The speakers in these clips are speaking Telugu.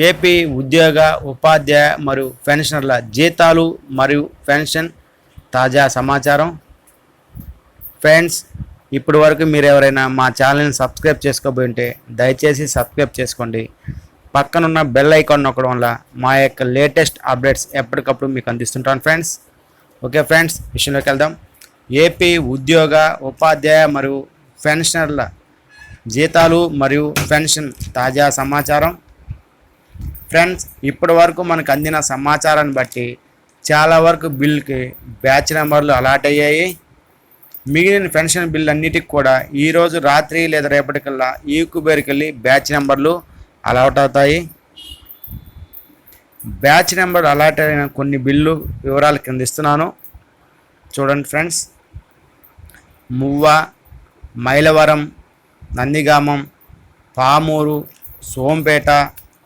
ఏపీ ఉద్యోగ ఉపాధ్యాయ మరియు పెన్షనర్ల జీతాలు మరియు పెన్షన్ తాజా సమాచారం. ఫ్రెండ్స్ ఇప్పటి వరకు మీరు ఎవరైనా మా ఛానల్ని సబ్స్క్రైబ్ చేసుకోబోయి ఉంటే దయచేసి సబ్స్క్రైబ్ చేసుకోండి. పక్కనున్న బెల్ ఐకాన్ నొక్కడం వల్ల మా యొక్క లేటెస్ట్ అప్డేట్స్ ఎప్పటికప్పుడు మీకు అందిస్తుంటాను ఫ్రెండ్స్. ఓకే ఫ్రెండ్స్ విషయంలోకి వెళ్దాం. ఏపీ ఉద్యోగ ఉపాధ్యాయ మరియు పెన్షనర్ల జీతాలు మరియు పెన్షన్ తాజా సమాచారం. ఫ్రెండ్స్ ఇప్పటి వరకు మనకు అందిన సమాచారాన్ని బట్టి చాలా వరకు బిల్కి బ్యాచ్ నెంబర్లు అలాట్ అయ్యాయి. మిగిలిన పెన్షన్ బిల్ అన్నిటికి కూడా ఈరోజు రాత్రి లేదా రేపటికల్లా ఈ కుబేర్కి వెళ్ళి బ్యాచ్ నెంబర్లు అలాట్ అవుతాయి. బ్యాచ్ నెంబర్ అలాట్ అయిన కొన్ని బిల్లు వివరాలు కింద ఇస్తున్నాను. చూడండి friends. Muvva Mylavaram Nandigamam Pamuru Sompeta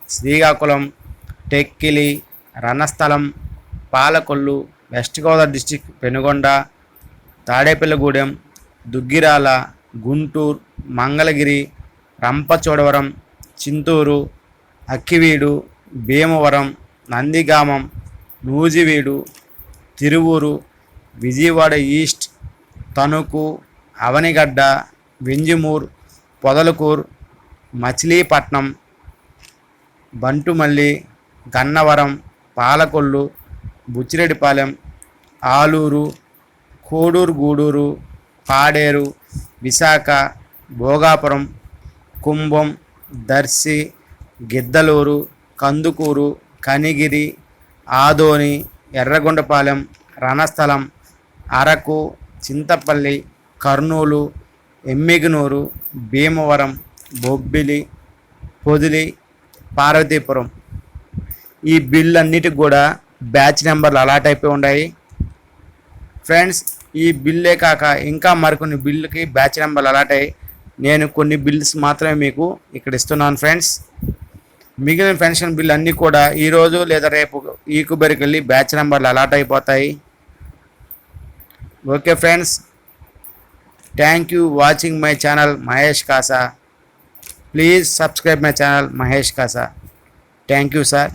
Srikakulam Tekkali Ranasthalam Palakollu west Godavari district Penugonda Tadepalligudem Duggirala Guntur Mangalagiri Rampachodavaram Chinturu Akividu Bhimavaram Nandigamam Nuzvid Tiruvuru Vijayawada east Tanuku Avanigadda Venjimur Podalakur Machilipatnam Bantumilli Gannavaram Palakollu Buchireddypalem Aluru Koduru Gudur Paderu Visakha Bhogapuram Kumbham Darsi Giddalur Kandukur Kanigiri Adoni Yerragondapalem Ranasthalam Araku Chintapalli Kurnool Yemmiganur Bhimavaram Bobbili Podili Parvathipuram. ఈ బిల్లు అన్నిటికి కూడా బ్యాచ్ నెంబర్లు అలాట్ అయిపోయి ఉన్నాయి. ఫ్రెండ్స్ ఈ బిల్లే కాక ఇంకా మరికొన్ని బిల్లుకి బ్యాచ్ నెంబర్లు అలాట్ అయ్యి నేను కొన్ని బిల్స్ మాత్రమే మీకు ఇక్కడ ఇస్తున్నాను ఫ్రెండ్స్. మిగిలిన పెన్షన్ బిల్ అన్నీ కూడా ఈరోజు లేదా రేపు ఈ వెళ్ళి బ్యాచ్ నెంబర్లు అలాట్ అయిపోతాయి. Okay friends. Thank you watching my channel Mahesh Kasa. Please subscribe my channel Mahesh Kasa thank you sir